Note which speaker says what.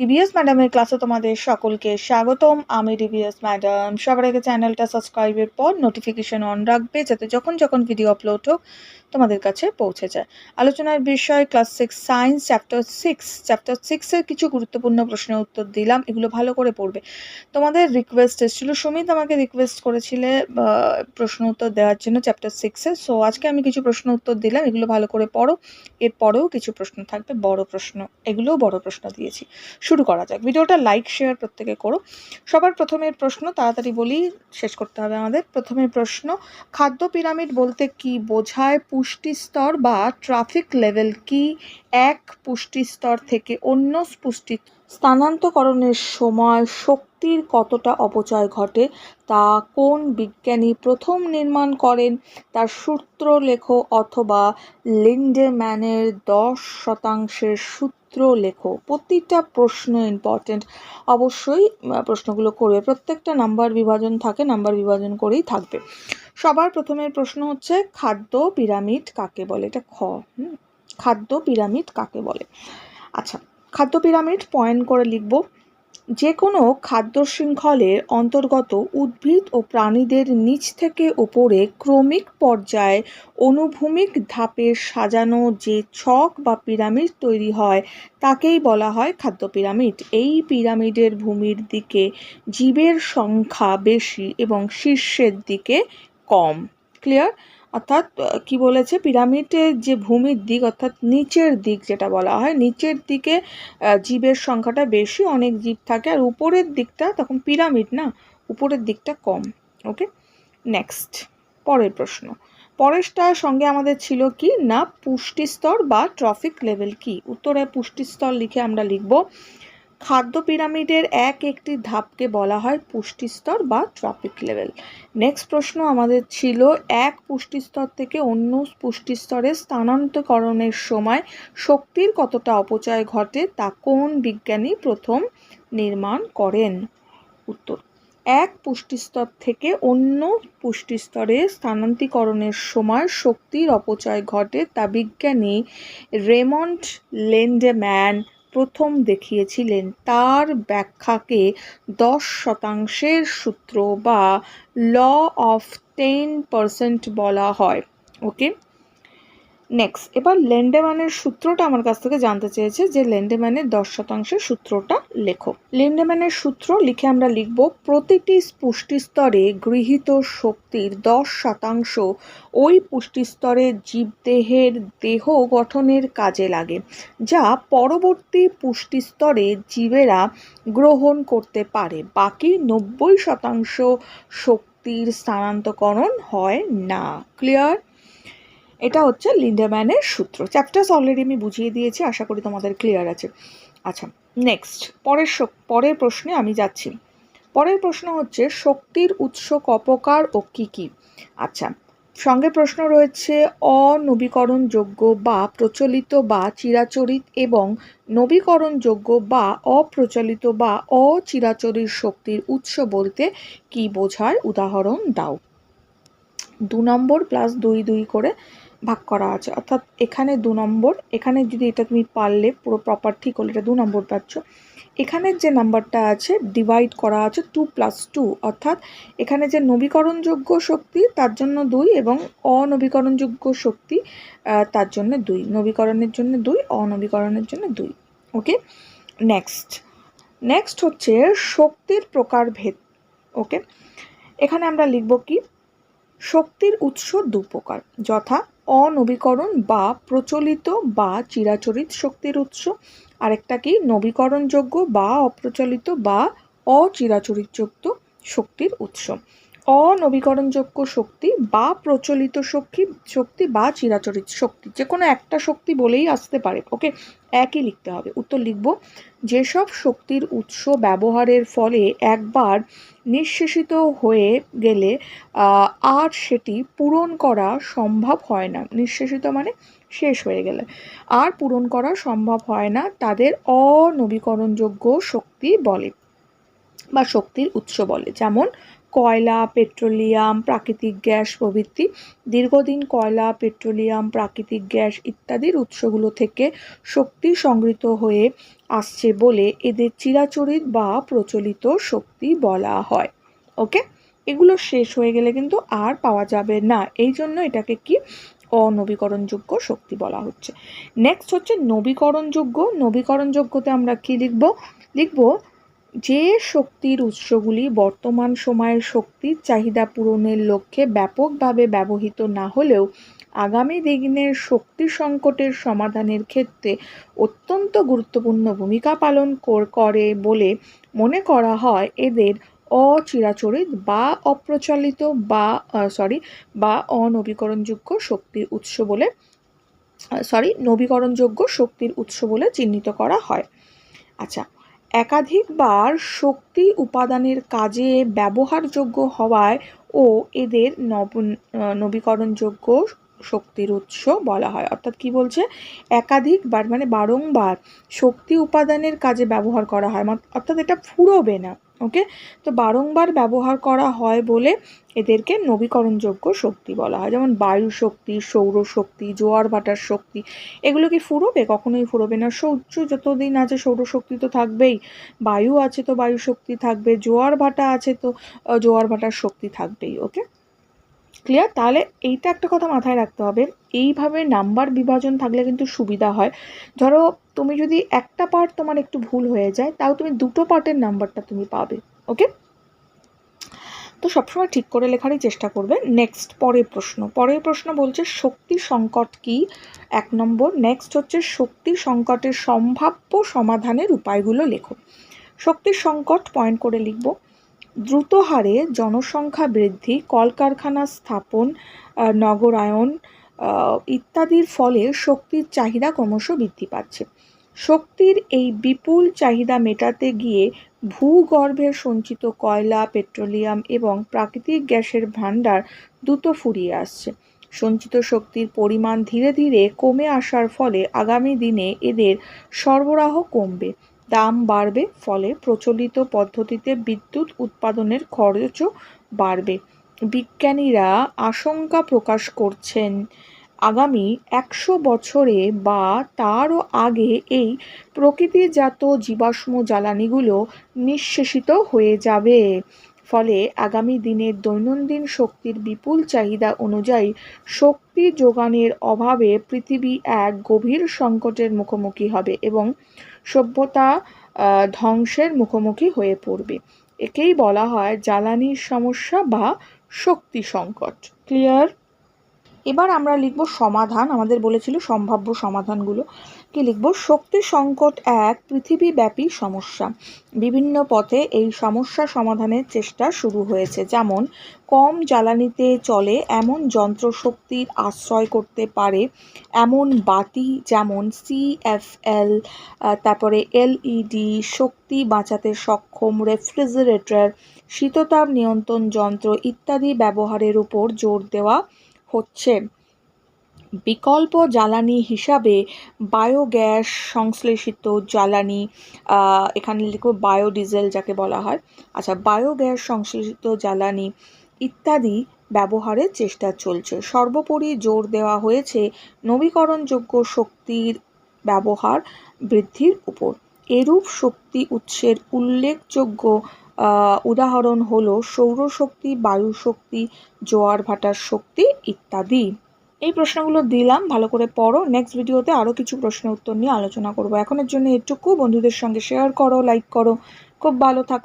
Speaker 1: DBS ম্যাডামের ক্লাসে তোমাদের সকলকে স্বাগতম। আমি ডিবিএস ম্যাডাম সবার আগে চ্যানেলটা সাবস্ক্রাইবের পর নোটিফিকেশন অন রাখবে যাতে যখন যখন ভিডিও আপলোড হোক তোমাদের কাছে পৌঁছে যায়। আলোচনার বিষয় class six science chapter six chapter সিক্সের কিছু গুরুত্বপূর্ণ প্রশ্নের উত্তর দিলাম, এগুলো ভালো করে পড়বে। তোমাদের রিকোয়েস্ট এসেছিল, সুমিত আমাকে রিকোয়েস্ট করেছিলে প্রশ্ন উত্তর দেওয়ার জন্য চ্যাপ্টার সিক্সে সো আজকে আমি কিছু প্রশ্ন উত্তর দিলাম, এগুলো ভালো করে পড়ো। এরপরেও কিছু প্রশ্ন থাকবে, বড় প্রশ্ন। এগুলোও বড় প্রশ্ন দিয়েছি। শুরু করা যাক। ভিডিওটা লাইক শেয়ার প্রত্যেকে করো। সবার প্রথমের প্রশ্ন তাড়াতাড়ি বলি, শেষ করতে হবে আমাদের। প্রথমে প্রশ্ন, খাদ্য পিরামিড বলতে কি বোঝায় পুষ্টি স্তর বা ট্রাফিক লেভেল কি? এক, পুষ্টি স্তর থেকে অন্য পুষ্টি স্থানান্তকরণের সময় শক্তির কতটা অপচয় ঘটে তা কোন বিজ্ঞানী প্রথম নির্মাণ করেন তার সূত্র লেখো অথবা লিন্ডেম্যানের দশ শতাংশের সূত্র লেখো প্রতিটা প্রশ্ন ইম্পর্টেন্ট অবশ্যই প্রশ্নগুলো করবে। প্রত্যেকটা নাম্বার বিভাজন থাকে, নাম্বার বিভাজন করেই থাকবে। সবার প্রথমের প্রশ্ন হচ্ছে, খাদ্য পিরামিড কাকে বলে? এটা খ? খাদ্য পিরামিড কাকে বলে? আচ্ছা খাদ্য পিরামিড পয়েন্ট করে লিখব। যে কোনো খাদ্য শৃঙ্খলের অন্তর্গত উদ্ভিদ ও প্রাণীদের নিচ থেকে ওপরে ক্রমিক পর্যায়ে অনুভূমিক ধাপে সাজানো যে ছক বা পিরামিড তৈরি হয়, তাকেই বলা হয় খাদ্য পিরামিড। এই পিরামিডের ভূমির দিকে জীবের সংখ্যা বেশি এবং শীর্ষের দিকে কম। ক্লিয়ার? অর্থাৎ কি বলেছে? পিরামিডের যে ভূমির দিক, অর্থাৎ নিচের দিক যেটা বলা হয়, নিচের দিকে জীবের সংখ্যাটা বেশি, অনেক জীব থাকে, আর উপরের দিকটা তখন পিরামিড না? উপরের দিকটা কম। ওকে নেক্সট পরের প্রশ্ন। পরেরটার সঙ্গে আমাদের ছিল কি? না, পুষ্টিস্তর বা ট্রফিক লেভেল কি? উত্তরে পুষ্টিস্তর লিখে আমরা লিখব খাদ্য পিরামিডের এক একটি ধাপকে বলা হয় পুষ্টিস্তর বা ট্রফিক লেভেল। নেক্সট প্রশ্ন আমাদের ছিল, এক পুষ্টিস্তর থেকে অন্য পুষ্টিস্তরে স্থানান্তকরণের সময় শক্তির কতটা অপচয় ঘটে তা কোন বিজ্ঞানী প্রথম নির্মাণ করেন? উত্তর, এক পুষ্টিস্তর থেকে অন্য পুষ্টিস্তরে স্থানান্তরিকরণের সময় শক্তির অপচয় ঘটে তা বিজ্ঞানী রেমন্ড লেন্ডম্যান প্রথম দেখিয়েছিলেন, তার ব্যাখ্যাকে দশ শতাংশের সূত্র বা ল অফ টেন পার্সেন্ট বলা হয়। ওকে নেক্সট এবার লেন্ডেম্যানের সূত্রটা আমার কাছ থেকে জানতে চেয়েছে যে লেন্ডেম্যানের দশ শতাংশের সূত্রটা লেখো। লেন্ডেম্যানের সূত্র লিখে আমরা লিখব, প্রতিটি পুষ্টিস্তরে গৃহীত শক্তির দশ শতাংশ ওই পুষ্টিস্তরে জীবদেহের দেহ গঠনের কাজে লাগে, যা পরবর্তী পুষ্টিস্তরে জীবেরা গ্রহণ করতে পারে। বাকি নব্বই শতাংশ শক্তির স্থানান্তকরণ হয় না। ক্লিয়ার এটা হচ্ছে লিন্ডাম্যানের সূত্র। চ্যাপ্টার্স অলরেডি আমি বুঝিয়ে দিয়েছি, আশা করি তোমাদের ক্লিয়ার আছে। আচ্ছা নেক্সট পরের পরের প্রশ্নে আমি যাচ্ছি। পরের প্রশ্ন হচ্ছে, শক্তির উৎস কপকার ও কি কি? আচ্ছা সঙ্গে প্রশ্ন রয়েছে, অনবীকরণযোগ্য বা প্রচলিত বা চিরাচরিত এবং নবীকরণযোগ্য বা অপ্রচলিত বা অচিরাচরিত শক্তির উৎস বলতে কি বোঝায় উদাহরণ দাও? দু নম্বর প্লাস দুই দুই করে ভাগ করা আছে। অর্থাৎ এখানে দু নম্বর, এখানে যদি এটা তুমি পারলে পুরো প্রপার ঠিক হলে এটা দু নম্বর পাচ্ছ। এখানের যে নাম্বারটা আছে ডিভাইড করা আছে টু প্লাস টু অর্থাৎ এখানে যে নবীকরণযোগ্য শক্তি, তার জন্য দুই এবং অনবীকরণযোগ্য শক্তি তার জন্য দুই। নবীকরণের জন্য দুই, অনবীকরণের জন্য দুই। ওকে নেক্সট নেক্সট হচ্ছে শক্তির প্রকারভেদ। ওকে এখানে আমরা লিখব কি? শক্তির উৎস দু প্রকার যথা অনবীকরণ বা প্রচলিত বা চিরাচরিত শক্তির উৎস। আরেকটা কি? নবীকরণযোগ্য বা অপ্রচলিত বা অচিরাচরিতযুক্ত শক্তির উৎস। অনবীকরণযোগ্য শক্তি বা প্রচলিত শক্তি শক্তি বা চিরাচরিত শক্তি যে কোনো একটা শক্তি বলেই আসতে পারে, ওকে? একই লিখতে হবে। উত্তর লিখব, যেসব শক্তির উৎস ব্যবহারের ফলে একবার নিঃশেষিত হয়ে গেলে আর সেটি পূরণ করা সম্ভব হয় না। নিঃশেষিত মানে শেষ হয়ে গেলে। আর পূরণ করা সম্ভব হয় না, তাদের অনবীকরণযোগ্য শক্তি বলে বা শক্তির উৎস বলে। যেমন কয়লা, পেট্রোলিয়াম, প্রাকৃতিক গ্যাস প্রভৃতি। দীর্ঘদিন কয়লা, পেট্রোলিয়াম, প্রাকৃতিক গ্যাস ইত্যাদির উৎসগুলো থেকে শক্তি সংগৃহীত হয়ে আসছে বলে এদের চিরাচরিত বা প্রচলিত শক্তি বলা হয়। ওকে? এগুলো শেষ হয়ে গেলে কিন্তু আর পাওয়া যাবে না। এই জন্য এটাকে কি? অনবীকরণযোগ্য শক্তি বলা হচ্ছে। নেক্সট হচ্ছে নবীকরণযোগ্য। নবীকরণযোগ্যতে আমরা কি লিখব? লিখব যে শক্তির উৎসগুলি বর্তমান সময়ের শক্তির চাহিদা পূরণের লক্ষ্যে ব্যাপকভাবে ব্যবহৃত না হলেও আগামী দিনের শক্তি সংকটের সমাধানের ক্ষেত্রে অত্যন্ত গুরুত্বপূর্ণ ভূমিকা পালন করে বলে মনে করা হয় এদের অচিরাচরিত বা অপ্রচলিত বা সরি বা অনবীকরণযোগ্য শক্তির উৎস বলে সরি নবীকরণযোগ্য শক্তির উৎস বলে চিহ্নিত করা হয়। আচ্ছা একাধিকবার শক্তি উপাদানের কাজে ব্যবহারযোগ্য হওয়ায় ও এদের নব নবীকরণযোগ্য শক্তির উৎস বলা হয়। অর্থাৎ কি বলছে? একাধিকবার মানে বারংবার শক্তি উপাদানের কাজে ব্যবহার করা হয়। অর্থাৎ এটা ফুরোবে না। ওকে? তো বারংবার ব্যবহার করা হয় বলে এদেরকে নবীকরণযোগ্য শক্তি বলা হয়। যেমন বায়ু শক্তি সৌরশক্তি জোয়ার ভাটার শক্তি, এগুলো কি ফুরোবে? কখনোই ফুরোবে না। সূর্য যতদিন আছে সৌরশক্তি তো থাকবেই। বায়ু আছে তো বায়ু শক্তি থাকবে, জোয়ার ভাটা আছে তো জোয়ার ভাটার শক্তি থাকবেই, ওকে? ক্লিয়ার তাহলে এইটা একটা কথা মাথায় রাখতে হবে। এইভাবে নাম্বার বিভাজন থাকলে কিন্তু সুবিধা হয়। ধরো তুমি যদি একটা পার্ট তোমার একটু ভুল হয়ে যায়, তাও তুমি দুটো পার্টের নাম্বারটা তুমি পাবে ওকে তো সবসময় ঠিক করে লেখারই চেষ্টা করবে। নেক্সট পরের প্রশ্ন। পরের প্রশ্ন বলছে, শক্তি সংকট কি? এক নম্বর। নেক্সট হচ্ছে, শক্তি সংকটের সম্ভাব্য সমাধানের উপায়গুলো লেখো। শক্তির সংকট পয়েন্ট করে লিখব। দ্রুত হারে জনসংখ্যা বৃদ্ধি, কলকারখানা স্থাপন নগরায়ন ইত্যাদির ফলে শক্তির চাহিদা ক্রমশ বৃদ্ধি পাচ্ছে। শক্তির এই বিপুল চাহিদা মেটাতে গিয়ে ভূগর্ভের সঞ্চিত কয়লা, পেট্রোলিয়াম এবং প্রাকৃতিক গ্যাসের ভাণ্ডার দ্রুত ফুরিয়ে আসছে। সঞ্চিত শক্তির পরিমাণ ধীরে ধীরে কমে আসার ফলে আগামী দিনে এদের সরবরাহ কমবে। দাম বাড়বে ফলে প্রচলিত পদ্ধতিতে বিদ্যুৎ উৎপাদনের খরচও বাড়বে। বিজ্ঞানীরা আশঙ্কা প্রকাশ করছেন, আগামী একশো বছরে বা তারও আগে এই প্রকৃতিজাত জীবাশ্ম জ্বালানিগুলো নিঃশেষিত হয়ে যাবে। ফলে আগামী দিনের দৈনন্দিন শক্তির বিপুল চাহিদা অনুযায়ী শক্তি যোগানের অভাবে পৃথিবী এক গভীর সংকটের মুখোমুখি হবে এবং সভ্যতা ধ্বংসের মুখোমুখি হয়ে পড়বে। একেই বলা হয় জ্বালানির সমস্যা বা শক্তি সংকট। ক্লিয়ার এবার আমরা লিখব সমাধান। আমাদের বলেছিল সম্ভাব্য সমাধানগুলো। কি লিখব? শক্তি সংকট এক, পৃথিবীব্যাপী সমস্যা। বিভিন্ন পথে এই সমস্যা সমাধানের চেষ্টা শুরু হয়েছে। যেমন, কম জ্বালানিতে চলে এমন যন্ত্র শক্তির আশ্রয় করতে পারে এমন বাতি যেমন সিএফএল তারপরে এলইডি শক্তি বাঁচাতে সক্ষম রেফ্রিজারেটর, শীততাপ নিয়ন্ত্রণ যন্ত্র ইত্যাদি ব্যবহারের উপর জোর দেওয়া হচ্ছে। বিকল্প জ্বালানি হিসাবে বায়োগ্যাস সংশ্লেষিত জ্বালানি এখানে লিখব বায়োডিজেল যাকে বলা হয়। আচ্ছা বায়োগ্যাস সংশ্লেষিত জ্বালানি ইত্যাদি ব্যবহারের চেষ্টা চলছে। সর্বোপরি জোর দেওয়া হয়েছে নবীকরণযোগ্য শক্তির ব্যবহার বৃদ্ধির উপর। এরূপ শক্তি উৎসের উল্লেখযোগ্য উদাহরণ হলো সৌরশক্তি বায়ু শক্তি জোয়ার ভাটার শক্তি ইত্যাদি। এই প্রশ্নগুলো দিলাম, ভালো করে পড়ো। নেক্সট ভিডিওতে আরও কিছু প্রশ্নের উত্তর নিয়ে আলোচনা করব। এখনের জন্য এটুকু। বন্ধুদের সঙ্গে শেয়ার করো লাইক করো। খুব ভালো থাকো।